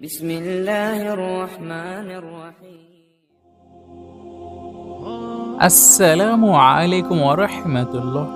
بسم الله الرحمن الرحيم আসসালামু আলাইকুম ওরহমতুল্লাহ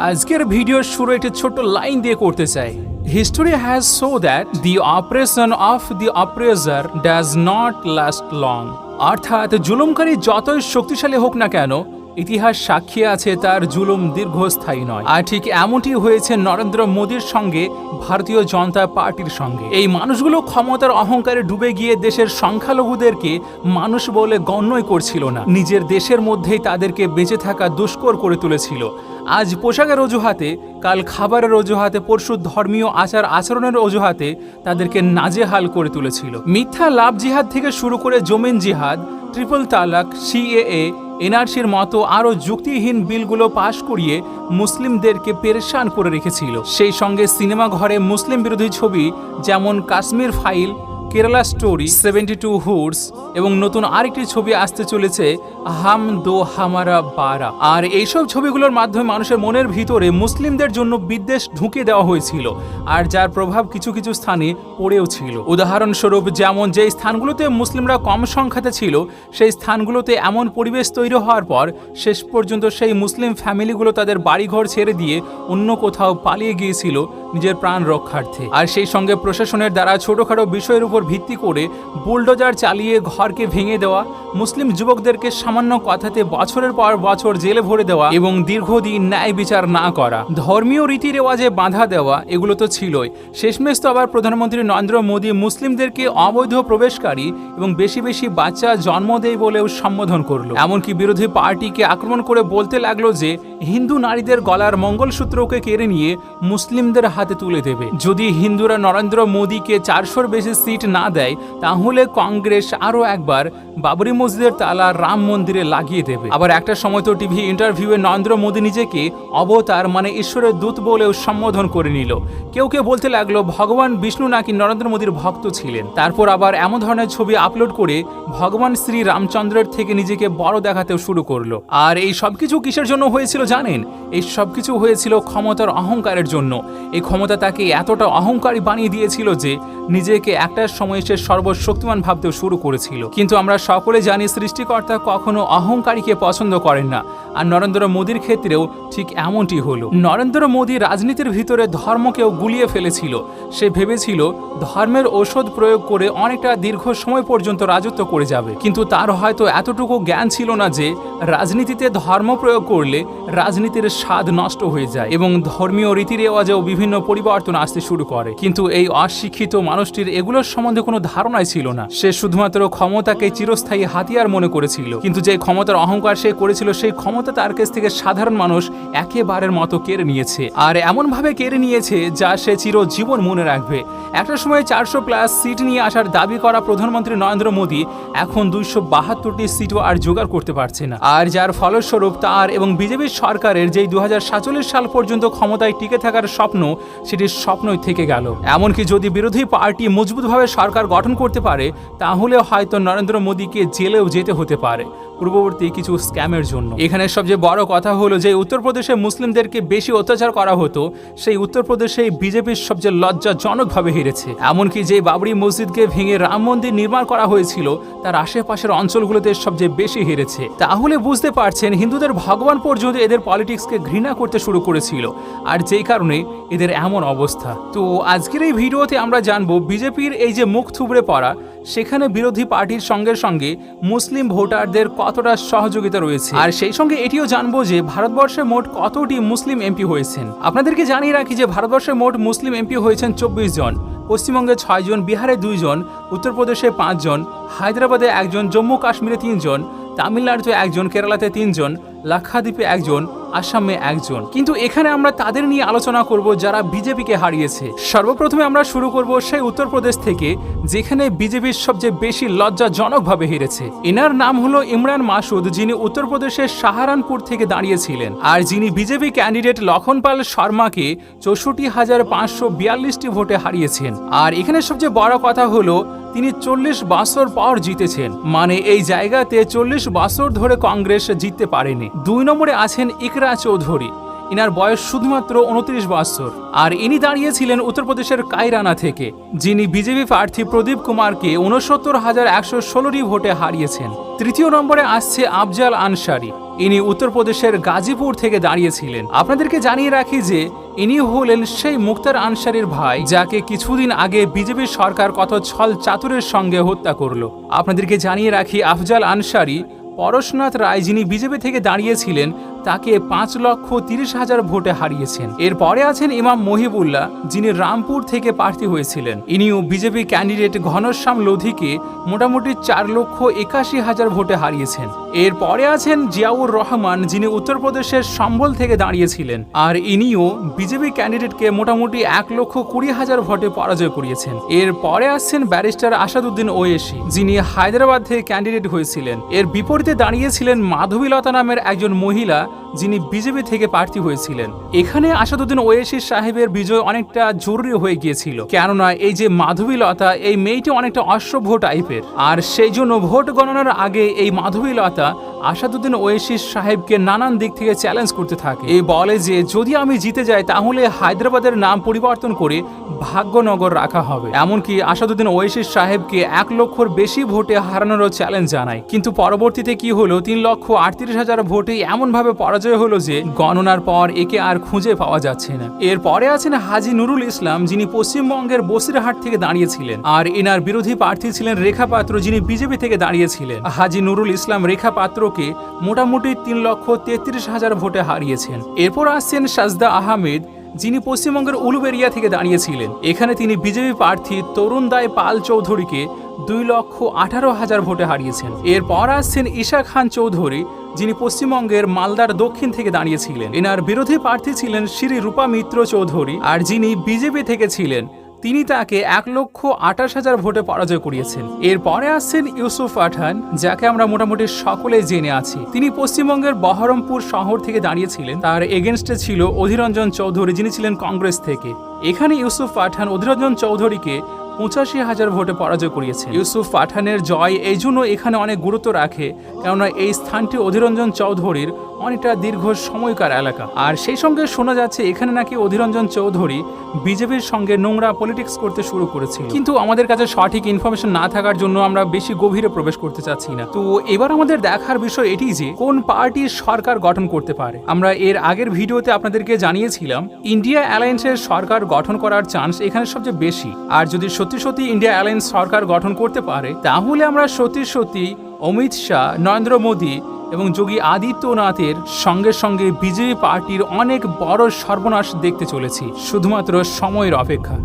আজকের ভিডিওর শুরু একটি ছোট্ট লাইন দিয়ে করতে চাই history has so that the operation of the oppressor does not last long অর্থাৎ জুলুমকারী যতই শক্তিশালী হোক না কেন ইতিহাস সাক্ষী আছে তার জুলুম দীর্ঘস্থায়ী নয়। আর ঠিক এমনটি হয়েছে নরেন্দ্র মোদীর সঙ্গে, ভারতীয় জনতা পার্টির সঙ্গে। এই মানুষগুলো ক্ষমতার অহংকারে ডুবে গিয়ে দেশের সংখ্যালঘুদেরকে মানুষ বলে গণ্যই করছিল না। নিজের দেশের মধ্যেই তাদেরকে বেঁচে থাকা দুষ্কর করে তুলেছিল। আজ পোশাকের অজুহাতে, কাল খাবারের অজুহাতে, পরশু ধর্মীয় আচার আচরণের অজুহাতে তাদেরকে নাজেহাল করে তুলেছিল। মিথ্যা লাভ জিহাদ থেকে শুরু করে জমিন জিহাদ, ট্রিপল তালাক, সিএএ এনআরসির মতো আরও যুক্তিহীন বিলগুলো পাশ করিয়ে মুসলিমদেরকে পেরেশান করে রেখেছিল। সেই সঙ্গে সিনেমা ঘরে মুসলিম বিরোধী ছবি যেমন Kashmir file, Kerala story, seventy two hoods এবং নতুন আরেকটি ছবি আসতে চলেছে হাম দো হামারা বারা। আর এইসব ছবিগুলোর মাধ্যমে মানুষের মনের ভিতরে মুসলিমদের জন্য বিদ্বেষ ঢুকে দেওয়া হয়েছিল, আর যার প্রভাব কিছু কিছু স্থানে পড়েও ছিল। উদাহরণস্বরূপ, যেমন যে স্থানগুলোতে মুসলিমরা কম সংখ্যাতে ছিল, সেই স্থানগুলোতে এমন পরিবেশ তৈরি হওয়ার পর শেষ পর্যন্ত সেই মুসলিম ফ্যামিলিগুলো তাদের বাড়িঘর ছেড়ে দিয়ে অন্য কোথাও পালিয়ে গিয়েছিল নিজের প্রাণ রক্ষার্থে। আর সেই সঙ্গে প্রশাসনের দ্বারা ছোটখাটো বিষয়ের উপর ভিত্তি করে বুলডোজার চালিয়ে ঘরকে ভেঙে দেওয়া, মুসলিম যুবকদেরকে সামান্য কথাতে বছরের পর বছর জেলে ভরে দেওয়া এবং দীর্ঘদিন ন্যায় বিচার না করা, ধর্মীয় রীতি রেওয়াজে বাধা দেওয়া, এগুলো তো ছিলই। শেষমেশ তো আবার প্রধানমন্ত্রী নরেন্দ্র মোদী মুসলিমদেরকে অবৈধ প্রবেশকারী এবং বেশি বেশি বাচ্চা জন্ম দেয় বলেও সম্বোধন করল। এমনকি বিরোধী পার্টিকে আক্রমণ করে বলতে লাগল যে, হিন্দু নারীদের গলার মঙ্গলসূত্রকে কেড়ে নিয়ে মুসলিমদের হাতে তুলে দেবে। যদি হিন্দুরা নরেন্দ্র মোদীকে চারশোর বেশি সিট না দেয়, তাহলে কংগ্রেস আরও একবার বাবরি মসজিদের তালা রাম মন্দিরে লাগিয়ে দেবে। আবার একটা সময় তো টিভি ইন্টারভিউয়ে নরেন্দ্র মোদী নিজেকে অবতার মানে ঈশ্বরের দূত বলেও সম্বোধন করে নিল। কেউ কেউ বলতে লাগল, ভগবান বিষ্ণু নাকি নরেন্দ্র মোদীর ভক্ত ছিলেন? তারপর আবার এমন ধরনের ছবি আপলোড করে ভগবান শ্রী রামচন্দ্রের থেকে নিজেকে বড় দেখাতেও শুরু করল। আর এই সবকিছু কিসের জন্য হয়েছিল জানেন? এই সবকিছু হয়েছিল ক্ষমতার অহংকারের জন্য। এই ক্ষমতা তাকে এতটা অহংকারী বানিয়ে দিয়েছিল যে নিজেকে একটা সময় সে সর্বশক্তিমান ভাবতেও শুরু করেছিল। কিন্তু আমরা সকলে জানি সৃষ্টিকর্তা কখনো অহংকারীকে পছন্দ করেন না। আর নরেন্দ্র মোদীর ক্ষেত্রেও ঠিক এমনটি হলো। নরেন্দ্র মোদী রাজনীতির ভিতরে ধর্মকেও গুলিয়ে ফেলেছিল। সে ভেবেছিল ধর্মের ঔষধ প্রয়োগ করে অনেকটা দীর্ঘ সময় পর্যন্ত রাজত্ব করে যাবে। কিন্তু তার হয়তো এতটুকু জ্ঞান ছিল না যে রাজনীতিতে ধর্ম প্রয়োগ করলে রাজনীতির স্বাদ নষ্ট হয়ে যায় এবং ধর্মীয় রীতি রেওয়াজেও বিভিন্ন পরিবর্তন আসতে শুরু করে। কিন্তু এই অশিক্ষিত মানুষটির এগুলোর সম্বন্ধে কোনো ধারণাই ছিল না। সে শুধুমাত্র ক্ষমতাকে চিরস্থায়ী হাতিয়ার মনে করেছিল। কিন্তু যে ক্ষমতার অহংকার সে করেছিল, সেই ক্ষমতা তার কাছ থেকে সাধারণ মানুষ একেবারের মতো কেড়ে নিয়েছে। আর এমনভাবে কেড়ে নিয়েছে যা সে চিরজীবন মনে রাখবে। একটা সময় চারশো প্লাস সিট নিয়ে আসার দাবি করা প্রধানমন্ত্রী নরেন্দ্র মোদী এখন দুইশো বাহাত্তরটি সিটও আর জোগাড় করতে পারছে না। আর যার ফলস্বরূপ তার এবং বিজেপির সরকারের যেই দু সাতচল্লিশ সাল পর্যন্ত ক্ষমতায় টিকে থাকার স্বপ্ন সেটি স্বপ্নই থেকে গেল। এমনকি যদি বিরোধী পার্টি মজবুতভাবে সরকার গঠন করতে পারে তাহলে হয়তো নরেন্দ্র মোদীকে জেলেও যেতে হতে পারে। পূর্ববর্তী কিছু স্ক্যামের জন্য। এখানে সবচেয়ে বড় কথা হলো যে উত্তরপ্রদেশে মুসলিমদেরকে বেশি অত্যাচার করা হতো, সেই উত্তরপ্রদেশে বিজেপির সবচেয়ে লজ্জাজনকভাবে হেরেছে। এমনকি যে বাবরি মসজিদকে ভেঙে রাম মন্দির নির্মাণ করা হয়েছিল, তার আশেপাশের অঞ্চলগুলোতে সবচেয়ে বেশি হেরেছে। তাহলে বুঝতে পারছেন, হিন্দুদের ভগবান পর্যন্ত এদের পলিটিক্সকে ঘৃণা করতে শুরু করেছিল। আর যেই কারণে এদের এমন অবস্থা। তো আজকের এই ভিডিওতে আমরা জানব, বিজেপির এই যে মুখ থুবড়ে পড়া সেখানে বিরোধী পার্টির সঙ্গে সঙ্গে মুসলিম ভোটারদের কতটা সহযোগিতা রয়েছে? আর সেই সঙ্গে এটিও জানব যে ভারতবর্ষে মোট কতটি মুসলিম এমপি হয়েছেন। আপনাদেরকে জানিয়ে রাখি যে ভারতবর্ষে মোট মুসলিম এমপি হয়েছেন চব্বিশ জন, পশ্চিমবঙ্গে ছয়জন বিহারে দুইজন উত্তরপ্রদেশে পাঁচজন হায়দ্রাবাদে একজন, জম্মু কাশ্মীরে তিনজন তামিলনাড়ুতে একজন, কেরালাতে তিনজন লাক্ষাদ্বীপে একজন, আসামে একজন। কিন্তু এখানে আমরা তাদের নিয়ে আলোচনা করব যারা বিজেপিকে হারিয়েছে। সর্বপ্রথমে আমরা শুরু করব সেই উত্তরপ্রদেশ থেকে, যেখানে বিজেপির সবচেয়ে বেশি লজ্জাজনকভাবে হেরেছে। এনার নাম হলো ইমরান মাসুদ, যিনি উত্তরপ্রদেশের সাহারানপুর থেকে দাঁড়িয়েছিলেন। আর যিনি বিজেপি ক্যান্ডিডেট লক্ষণপাল শর্মাকে চৌষট্টি হাজার পাঁচশো বিয়াল্লিশটি ভোটে হারিয়েছেন। আর এখানে সবচেয়ে বড় কথা হলো, তিনি চল্লিশ বছর পর জিতেছেন। মানে এই জায়গাতে চল্লিশ বছর ধরে কংগ্রেস জিততে পারেনি। দুই নম্বরে আছেন ইকরা চৌধুরী। ইনার বয়স শুধুমাত্র উনত্রিশ বছর। আর ইনি দাঁড়িয়েছিলেন উত্তরপ্রদেশের কাইরানা থেকে, যিনি বিজেপি প্রার্থী প্রদীপ কুমারকে উনসত্তর হাজার একশো ষোলোটি ভোটে হারিয়েছেন। তৃতীয় নম্বরে আসছে আফজাল আনসারি। ইনি উত্তরপ্রদেশের গাজীপুর থেকে দাঁড়িয়েছিলেন। আপনাদেরকে জানিয়ে রাখি যে, ইনি হলেন সেই মুক্তার আনসারির ভাই, যাকে কিছুদিন আগে বিজেপি সরকার কত ছল চাতুরের সঙ্গে হত্যা করল। আপনাদেরকে জানিয়ে রাখি, আফজাল আনসারি পরশনাথ রায় যিনি বিজেপি থেকে দাঁড়িয়েছিলেন, তাকে পাঁচ লক্ষ তিরিশ হাজার ভোটে হারিয়েছেন। এরপরে আছেন ইমাম মহিবুল্লাহ, যিনি রামপুর থেকে প্রার্থী হয়েছিলেন। ইনিও বিজেপি ক্যান্ডিডেট ঘনশ্যাম লোধিকে মোটামুটি চার লক্ষ একাশি হাজার ভোটে হারিয়েছেন। এরপরে আছেন জিয়াউর রহমান, যিনি উত্তরপ্রদেশের সম্বল থেকে দাঁড়িয়েছিলেন। আর ইনিও বিজেপি ক্যান্ডিডেটকে মোটামুটি এক লক্ষ কুড়ি হাজার ভোটে পরাজয় করিয়েছেন। এরপরে আসছেন ব্যারিস্টার আসাদুদ্দিন ওয়েসি, যিনি হায়দ্রাবাদ থেকে ক্যান্ডিডেট হয়েছিলেন। এর বিপরীতে দাঁড়িয়েছিলেন মাধবীলতা নামের একজন মহিলা, যিনি বিজেপি থেকে প্রার্থী হয়েছিলেন। এখানে আসাদুদ্দিন ওয়েসির সাহেবের বিজয় অনেকটা জরুরি হয়ে গিয়েছিল। কেননা এই যে মাধবীলতা, এই মেয়েটি অনেকটা অশ্রভ টাইপের। আর সেই জন্য ভোট গণনার আগে এই মাধবীলতা আসাদুদ্দিন ওয়েসিস সাহেবকে নানান দিক থেকে চ্যালেঞ্জ করতে থাকে। এই বলে যে, যদি আমি জিতে যাই, তাহলে হায়দ্রাবাদের নাম পরিবর্তন করে ভাগ্যনগর রাখা হবে। এমনকি আসাদুদ্দিন ওয়েসিস সাহেবকে এক লক্ষর বেশি ভোটে হারানোরও চ্যালেঞ্জ জানায়। কিন্তু পরবর্তীতে কি হলো? তিন লক্ষ আটত্রিশ হাজার ভোটে এমনভাবে পরাজয় হলো যে গণনার পর একে আর খুঁজে পাওয়া যাচ্ছে না। এরপরে আছেন হাজি নুরুল ইসলাম, যিনি পশ্চিমবঙ্গের বসিরহাট থেকে দাঁড়িয়েছিলেন। আর এনার বিরোধী প্রার্থী ছিলেন রেখা পাত্র, যিনি বিজেপি থেকে দাঁড়িয়েছিলেন। হাজি নুরুল ইসলাম রেখা পাত্রকে মোটামুটি তিন লক্ষ তেত্রিশ হাজার ভোটে হারিয়েছেন। এরপর আসছেন সাজদা আহমেদ যিনি পশ্চিমবঙ্গের উলুবেরিয়া থেকে দাঁড়িয়েছিলেন। এখানে তিনি বিজেপি প্রার্থী তরুণ দায় পাল চৌধুরীকে দুই লক্ষ আঠারো হাজার ভোটে হারিয়েছেন। এরপর আসছেন ঈশা খান চৌধুরী, যিনি পশ্চিমবঙ্গের মালদার দক্ষিণ থেকে দাঁড়িয়েছিলেন। এনার বিরোধী প্রার্থী ছিলেন শ্রী রূপা মিত্র চৌধুরী আর যিনি বিজেপি থেকে ছিলেন তিনি তাকে এক লক্ষ আঠাশ হাজার ভোটে পরাজয় করিয়েছেন। এরপরে আসছেন ইউসুফ পাঠান, যাকে আমরা মোটামুটি সকলে জেনে আছি। তিনি পশ্চিমবঙ্গের বহরমপুর শহর থেকে দাঁড়িয়েছিলেন। তার এগেনস্টে ছিল অধীরঞ্জন চৌধুরী, যিনি ছিলেন কংগ্রেস থেকে। এখানে ইউসুফ পাঠান অধীরঞ্জন চৌধুরীকে পঁচাশি হাজার ভোটে পরাজয় করিয়েছে ইউসুফ পাঠানের জয় এই জন্য এখানে অনেক গুরুত্ব রাখে, কেননা এই স্থানটি অধীরঞ্জন চৌধুরীর অনেকটা দীর্ঘ সময়কার এলাকা। আর সেই সঙ্গে শোনা যাচ্ছে এখানে নাকি অধীরঞ্জন চৌধুরী বিজেপির সঙ্গে নোংরা পলিটিক্স করতে শুরু করেছে কিন্তু আমাদের কাছে সঠিক ইনফরমেশন না থাকার জন্য আমরা বেশি গভীরে প্রবেশ করতে চাচ্ছি না। তো এবার আমাদের দেখার বিষয় এটি যে, কোন পার্টি সরকার গঠন করতে পারে? আমরা এর আগের ভিডিওতে আপনাদেরকে জানিয়েছিলাম ইন্ডিয়া অ্যালায়েন্সের সরকার গঠন করার চান্স এখানে সবচেয়ে বেশি। আর যদি সত্যি সত্যি ইন্ডিয়া অ্যালায়েন্স সরকার গঠন করতে পারে, তাহলে আমরা সত্যি সত্যি অমিত শাহ, নরেন্দ্র মোদী এবং যোগী আদিত্যনাথের সঙ্গে সঙ্গে বিজেপি পার্টির অনেক বড় সর্বনাশ দেখতে চলেছি, শুধুমাত্র সময়ের অপেক্ষা।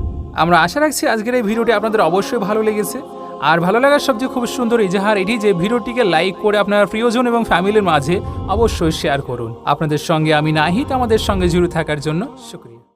আমরা আশা রাখছি আজকের এই ভিডিওটি আপনাদের অবশ্যই ভালো লেগেছে। আর ভালো লাগার সবচেয়ে খুব সুন্দর ইজাহার এটি যে ভিডিওটিকে লাইক করে আপনার প্রিয়জন এবং ফ্যামিলির মাঝে অবশ্যই শেয়ার করুন। আপনাদের সঙ্গে আমি নাহিত আমাদের সঙ্গে জুড়ে থাকার জন্য শুক্রিয়া।